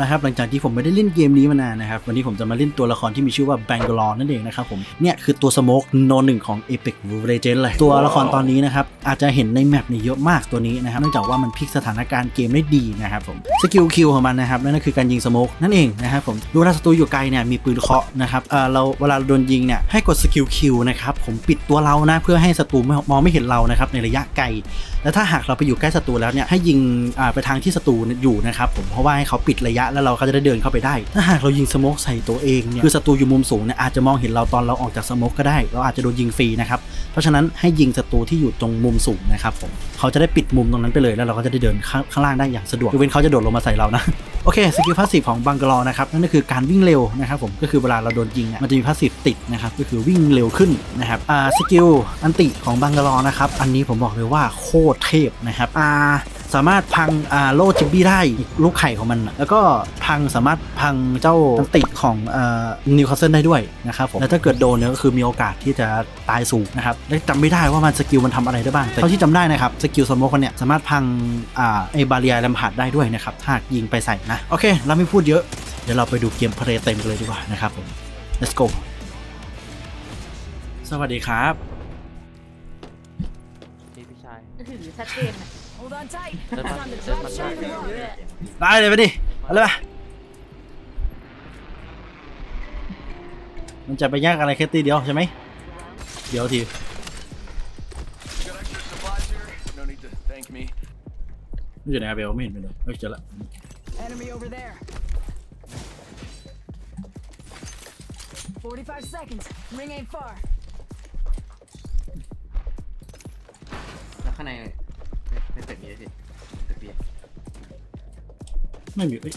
นะครับหลังจากที่ผมไม่ได้เล่นเกมนี้มานานนะครับวันนี้ผมจะมาเล่นตัวละครที่มีชื่อว่าแบงก l อ r นั่นเองนะครับผมเนี่ยคือตัวสโมกโนหนึ่งของ Epic Legends เลยตัวละครตอนนี้นะครับอาจจะเห็นในแมปเนี่ยเยอะมากตัวนี้นะครับเนื่องจากว่ามันพลิกสถานการณ์เกมได้ดีนะครับผมสกิลคิวของมันนะครับนั่นก็คือการยิงสโมกนั่นเองนะครับผมดูถ้าศัตรูอยู่ไกลเนี่ยมีปืนเคาะนะครับเออเราเวลาโดนยิงเนี่ยให้กดสกิลคิวนะครับผมปิดตัวเรานะเพื่อให้ศัตรูมองไม่เห็นเรานะครับในระยะไกลแล้วถ้าหากเราไปอยู่ใกล้ศัตรูแล้วเนี่ยให้ยิงไปทางที่ศัตรูอยู่นะครับผมเพราะว่าให้เขาปิดระยะแล้วเราก็จะได้เดินเข้าไปได้ ถ้าหากเรายิงสโมกใส่ตัวเองเนี่ยคือศัตรูอยู่มุมสูงเนี่ยอาจจะมองเห็นเราตอนเราออกจากสโมกก็ได้ เราอาจจะโดนยิงฟรีนะครับ เพราะฉะนั้นให้ยิงศัตรูที่อยู่ตรงมุมสูงนะครับผมเขาจะได้ปิดมุมตรงนั้นไปเลยแล้วเราก็จะได้เดินข้างข้างล่างได้อย่างสะดวกยกเว้นเขาจะโดดลงมาใส่เรานะ โอเคสกิลพาสซีฟของบังกลอนะครับนั่นก็คือการวิ่งเร็วนะครับผมก็คือเวลาเราโดนยิงเนี่ยมันจะมีพาสซีฟติดนะครับก็คือวิ่งเร็วขึ้นนะครับอ่าสกิลอันติของบังกลอนะครับอันนี้ผมบอกเลยว่าโคตรเทพนะครับอ่าสามารถพังอ่าโลจิบบี้ได้ลูกไข่ของมัน แล้วก็พังสามารถพังเจ้าอันติของอ่านิวคาสเซิลได้ด้วยนะครับผมแล้วถ้าเกิดโดนเนี่ยก็คือมีโอกาสที่จะตายสูงนะครับและจำไม่ได้ว่ามันสกิลมันทำอะไรได้บ้างแต่เท่าที่จำได้นะครับสกิลสโมกมันเนี่ยสามารถพังอ่าไอบาเรียแลมพาดได้ด้วยนะครับถ้ายิงไปใส่นะโอเคเราไม่พูดเยอะ เดี๋ยวเราไปดูเกมเพลย์เต็มกันเลยดีกว่านะครับผม let's go สวัสดีครับ พี่พี่ชายถือชัดเจนอะ Hold on tight. เดินมา Time to เดิน drop มา shot เดิน and มา roll. ได้เลยไปดิเอาเลยปะมันจะไปยากอะไรแค่ตีเดียวใช่ไหม เดี๋ยวที Got extra supplies here? No need to thank me. ไม่อยู่ในอาเบลไม่เห็นไปเลยเฮ้ยเจอละ Enemy over there. 45 seconds. Ring ain't far. แล้วข้างในในตึกนี้สิตึกเบียร์ ไม่มีเอ้ย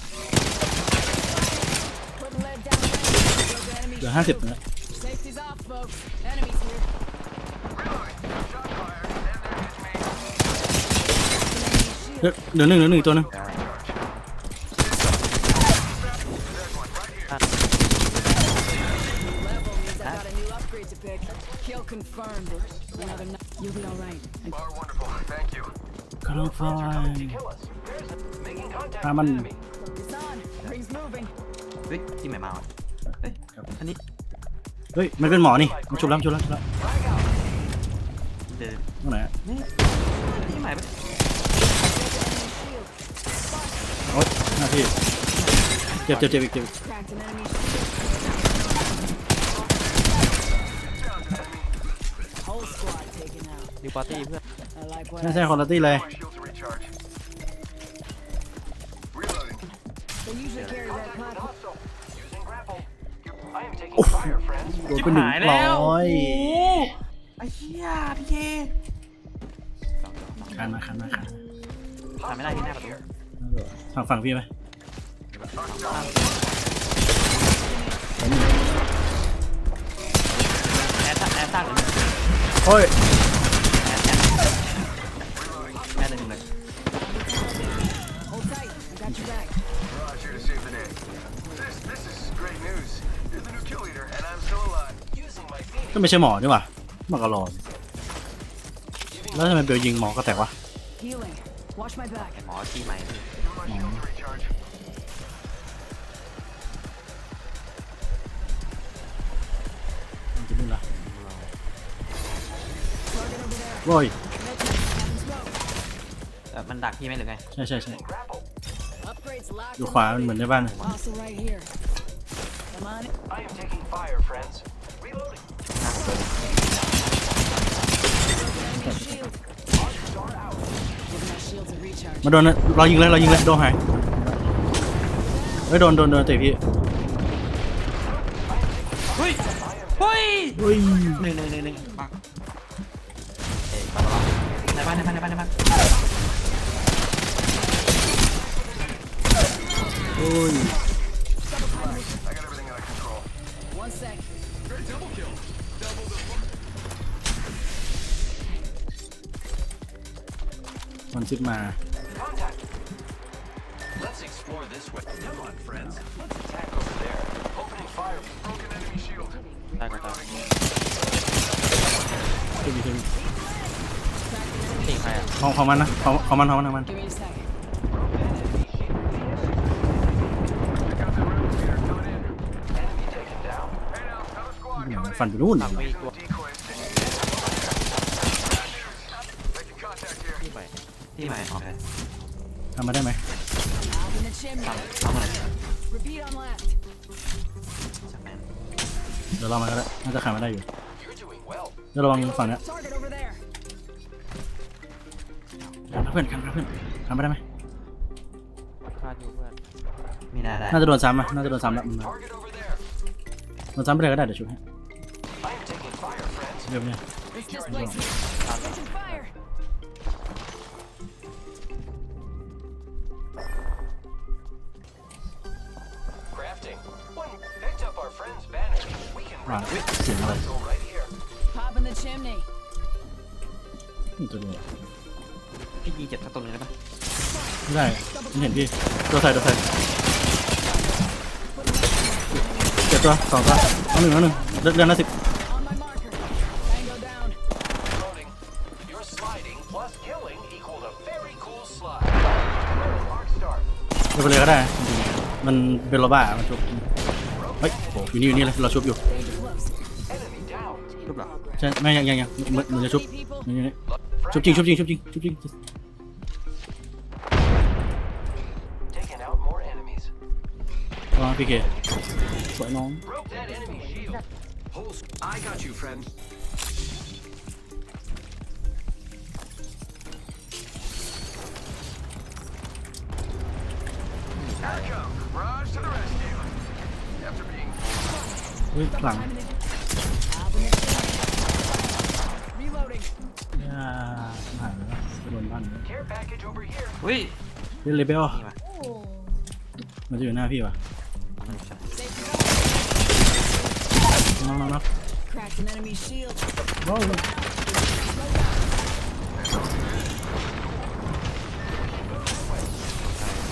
Put lead down range. Broke enemy เหลือห้าสิบ shield. นะ Safety's off, folks. Enemies here. Shot fired, and there's me. Ờ, เหลือเหลือหนึ่งเหลือหนึ่งตัวหนึง Level making contact ถ้ามัน เฮ้ยที่ไหนมาอะเฮ้ยอันนี้เฮ้ย มันเป็นหมอนี่มันชุบแล้วชุบแล้วชุบแล้วเดินตรงไหนอะนี่ที่ไหนปะโอ๊ยหน้าที่เจ็บเจ็บเจ็บอีกเจ็บอีก Cracked an enemy. Whole squad taken out. นิวปาร์ตี้เพื่อน I like what ใช่ I ใช่คนละตี้เลย I am taking fire, friends. โดนไปหนึ่งร้อยไอ้เหี้ยพี่เคสองสองสองคันมาคันมาคันทำไม่ได้ที่หน้าประตูฝั่งฝั่งพี่ไหมแอดแอดตั้งเลยโอ้ย ก็ไม่ใช่หมอนี่หว่าหมอกรอนแล้วทำไมเบลยิงหมอกระแตกวะโหมอที่ใหม่โอ้ย แบบมันดักพี่ไหมหรือไงใช่ใช่ใช่อยู่ขวามันเหมือนในบ้าน มาโดนนะเรายิงเลยเรายิงเลยโดนหายเฮ้ยโดนโดนโดนเตะพี่เฮ้ยเฮ้ยเฮ้ยหนึ่งหนึ่งหนึ่งหนึ่งปังเอ้ยปังในบ้านในบ้านในบ้านในบ้านโอ้ย I got everything under control. One sec. Double kill. มันชิดมา Let's explore this way. Come on, friends. Let's attack over there. Opening fire. Broken enemy shield. ได้ก็ได้ทีมีทีมีตีใครอะของของมันนะของของมันของมันของมัน Give me a second. Enemy taken down. ฝันไปนู่น ฝั่งมีตัว Decoys. ที่ใหม่โอเคทำมาได้ไหม Out in the chimney. ทำทำอะไร Repeat on left. จากนั้นเดี๋ยวเรามาก็ได้น่าจะขายมาได้อยู่ You're doing well. เดี๋ยวระวังฝั่งเนี้ย Target over there. กันครับเพื่อนกันครับเพื่อนทำมาได้ไหมพลาดอยู่เพื่อนมีได้ได้น่าจะโดนซ้ำอะน่าจะโดนซ้ำแล้วมัน Target over there. โดนซ้ำไปเลยก็ได้เดี๋ยวชุบให้ I am taking fire, friends. เดี๋ยวเนี่ย Let's displace me. Taking fire. We can ว่า bring เสียงอะไร go right here. Pop in the chimney. นี่ตัวเดียวพี่ยิงเจ็บถ้าตรงนี้ได้ปะไม่ได้ฉันเห็นพี่ตัวใส่ตัวใส่เจ็บตัวสองตัวเอาหนึ่งเอาหนึ่งเลือดเลือดละสิบ On my marker. Tango down. Loading. Your sliding plus killing equaled a very cool slide. Little arc star. เดี๋ยวไปเลยก็ได้จริงๆมันเป็นโรบ้ามันชุบเฮ้ยโอ้อยู่นี่อยู่นี่เลยเราชุบอยู่ Danger ใช่ไม่ยังยังยังมันมันจะชุบ See people? นี่นี่นี่ชุบจริงชุบจริงชุบจริงชุบจริง Taking out more enemies. ระวังพี่เคสวยน้อง Broke that enemy shield. Hold. I got you, friend. Here I come. Raj to the rescue. After being เฮ้ยหลัง Out in the อุ้ยเล่นเลเบลนี่มามันจะอยู่หน้าพี่วะไม่ใช่ Safety น้องน้องน้อง Cracked an enemy shield. โอ้ย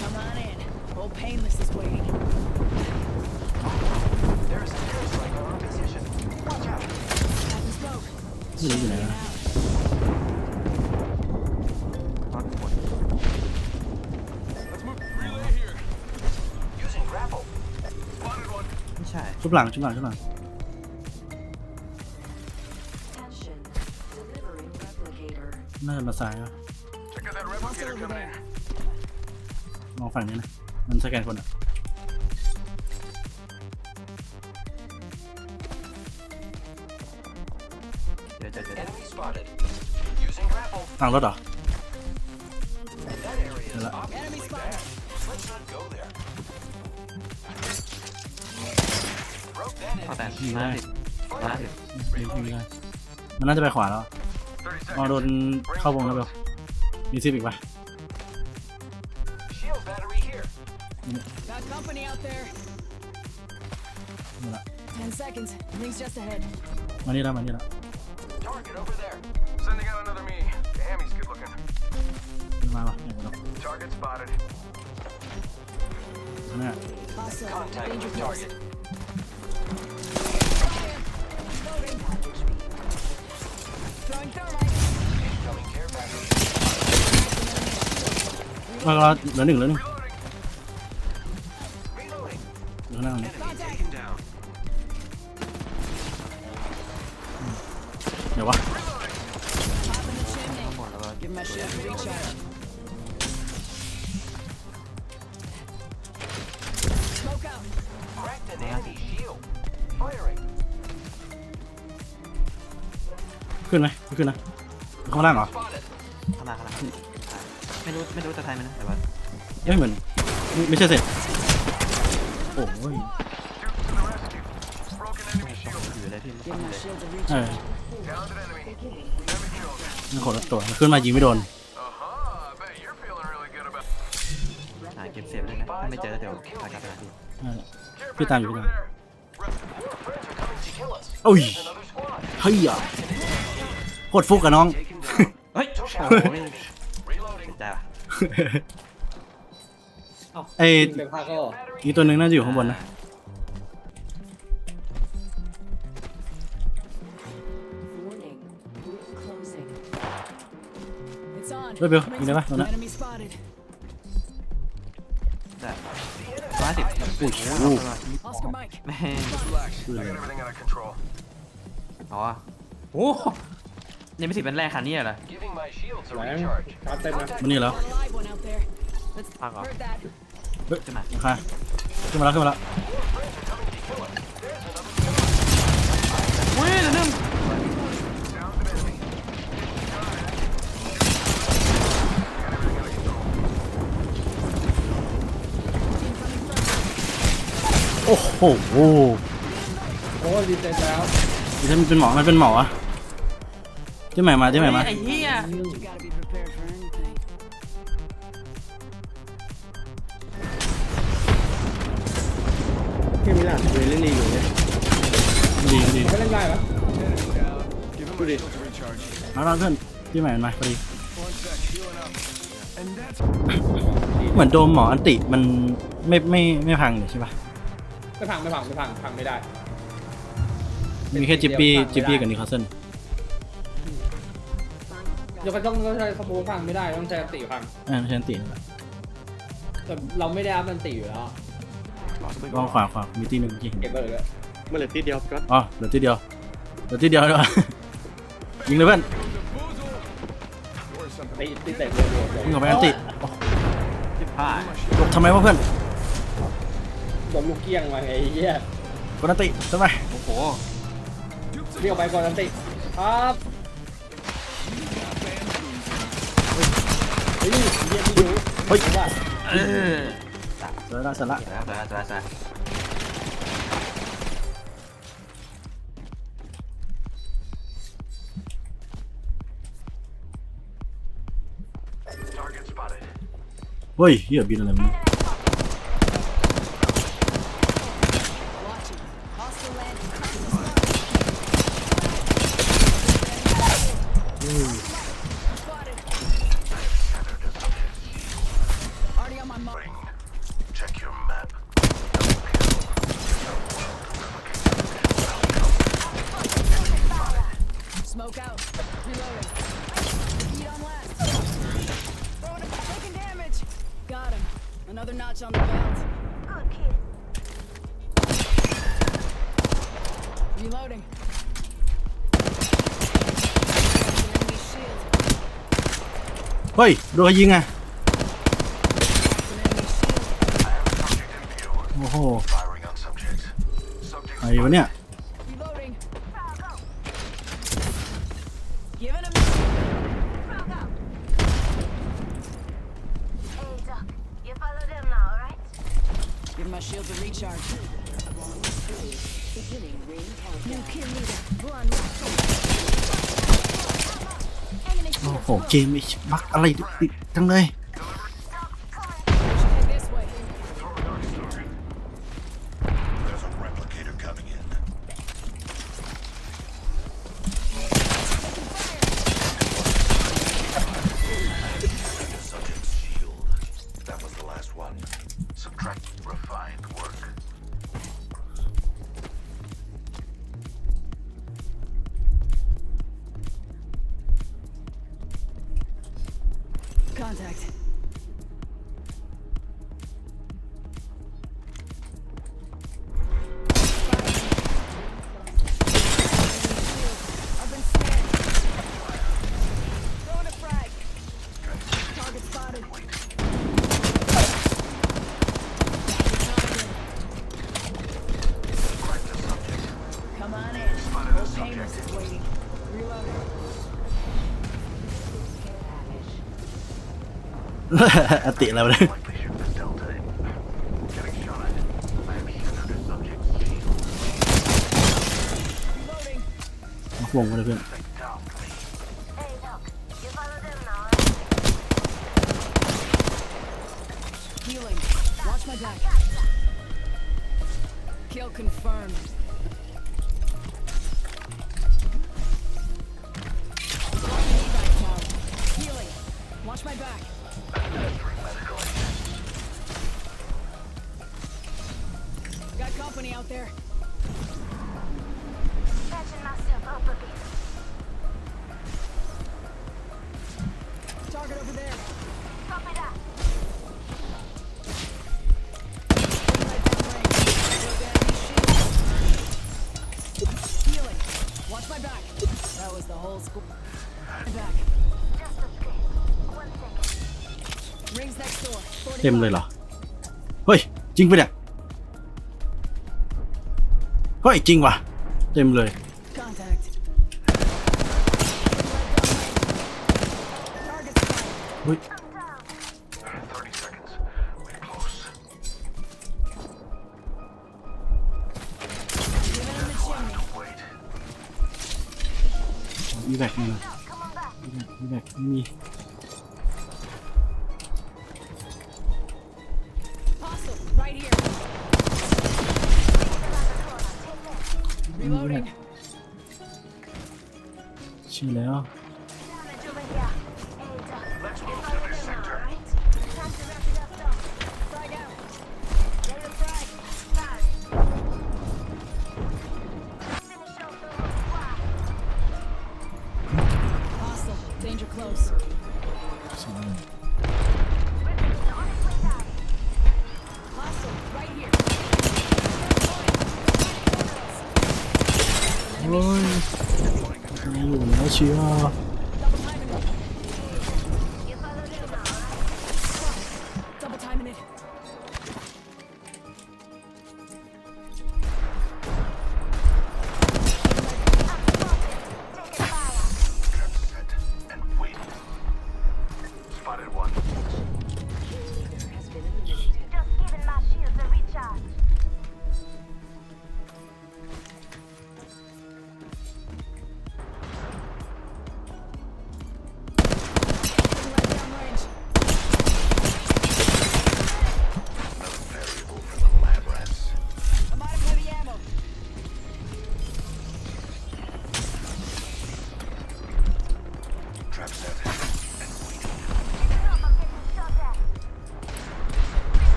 Come on in. Old Painless is waiting. ช่ชุบหลังชุบหลังชุบหลัง Attention. Delivering replicator. น่าจะมาซ้ายวะ Check out that Hostile replicator over coming in. there. มองฝั่งนี้นะ มันสแกนคนอะ เดี๋ยวเจอเจอ Enemy spotted. Using grapple. ทางรถเหรอ That area is Hello. obviously Broke that พอแต่ enemy. ห้าสิบห้าสิบยิงไม่ได้มันน่าจะไปขวาแล้ว30มองโดนเข้าวงแล้วเปล่ามีซิปอีกปะ Shield battery here. Got company out there. นี่ละ Ten seconds. Rings just ahead. มานี่แล้วมานี่แล้ว Target over there. Sending out another me. Damn, he's good looking. มาวะเนี่ยเรา Target spotted. ข้างหน้า ราเราเหลือหนึ่งเหลือหนึ่ง Reloading. Reloading. เหลือข้างหน้าตรง ขึ้นไหมไม่ขึ้นนะข้างล่างเหรอ Spotted. ข้างหน้าข้างหน้าไม่รู้ไม่รู้จะไทยไหมนะแต่ว่าเอ้ยเหมือนไม่ไม่ใช่เสร็จโอ้ย Duke to the rescue. Broken enemy shield. อยู่เลยพี่ Give my shield a เอ recharge. อ Talented enemy. Enemy killed. มันขนตัวขึ้นมายิงไม่โดน Uh-huh. I bet you're feeling really good about หาเก็บเสียบเลยนะถ้าไม่เจอเดี๋ยวพากลับไปหาพี่เออ Care พี่ตามอยู่ package พี่ over ตาม there. Rep- Your friends are coming to kill us. โอ้ย There's another squad. เฮ้ยอะ โคตรฟุกกับน้อง Taken down. เฮ้ยโอ้โหนี่ Reloading. ใจว่ะไอ้เป็นภาคก็อีกตัวหนึ่งน่าจะอยู่ข้างบนนะ Warning. Group closing. It's on. Wait, Bill, Rings you never- no, no. Enemy spotted. ได้ร้อยสิบอุ้ยโอ้โห Oscar Mike. แม่ง Relax. I got everything under control. อ๋อโอ้ นี่ไม่สิเป็นแรกคันนี้เหรอ Giving my shields a ไหน recharge. ชาร์จเต็มนะ มันนี่แล้ว Got a live one out there. Let's Fuck off. heard that. เฮ้ยราคาขึ้นมาแล้วขึ้นมาแล้ว เว้ยเดี๋ยวนึงโอ้โหโอ้รีเซ็ตแล้ว นี่มันเป็นหมอมันเป็นหมออะ เจ๊ใหม่มาเจ๊ใหม่มาไอ้เหี้ย You gotta be prepared for anything. ที่มิลานเคยเล่นลีกอยู่เนี่ยดีดีเขาเล่นได้ปะ Give him my shields a recharge. เอาเราเพื่อนเจ๊ใหม่มันมาพอดีเหมือนโดมหมออันติมันไม่ไม่ไม่พังเลยใช่ปะไม่พังไม่พังไม่พังพังไม่ได้ มีแค่จิปปี้จิปปี้กับนิคาสเซน ยกกระต้องต้องใช้สโมพังไม่ได้ต้องใช้อันติพังอ่าใช่อันตินั่นแหละแต่เราไม่ได้อัพอันติอยู่แล้ววางขวาขวามีตีหนึ่งจริงเก็บไปเลยมันเหลือที่เดียวก็อ๋อเหลือทีเดียวเหลือทีเดียวด้วย ยิงเลยเพื่อนตีตีเตะเร็วยิงออกไปอันติโอ้จิบผ่ายหลบทำไมวะเพื่อนๆโดนลูกเกี้ยงมาไงไอ้เหี้ยกดอันติทำไมโอ้โหเรียกไปก่อนอันติครับ เฮ้ยเยี่ยมที่รู้เฮ้ยว่าเออเสร็จละเสร็จละเดี๋ยวนะเดี๋ยวนะเดี๋ยวนะเดี๋ยเฮ้ยเหี้ยบินอะไรมึง เฮ้ย โดนยิงอะ โอ้โห ไอ้วะเนี่ย เกมไอ้บักอะไรติดจังเลย อันติอะไรวะเนี่ย Likely shoot this delta in. Getting shot at. I am here under subject's shield. Reloading. วงกันเลยเพื่อน เต็มเลยเหรอ เฮ้ย จริงปะเนี่ยเฮ้ย จริงวะเต็มเลย เฮ้ยอีแบกมาอีแบกไม่มี ชี้แล้ว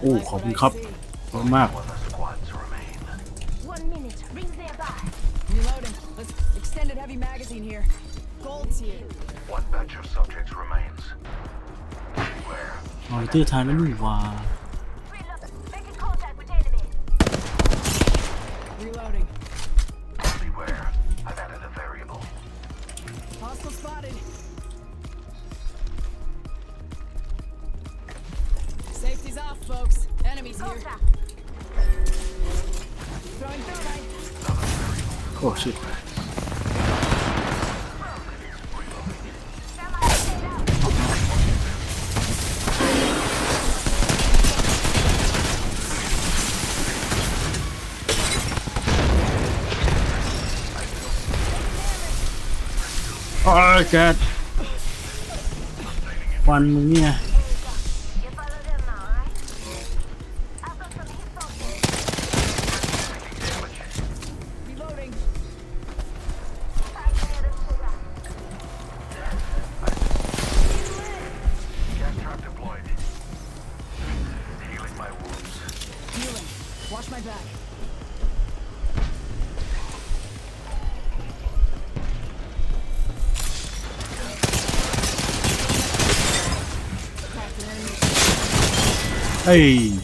Oh, One minute. Rings nearby. Reloading. Let's extended heavy magazine here. Gold's here. One batch of subjects remains. folks. Enemies here. Throwing thermite. Oh shit. Oh god. One yeah. 哎。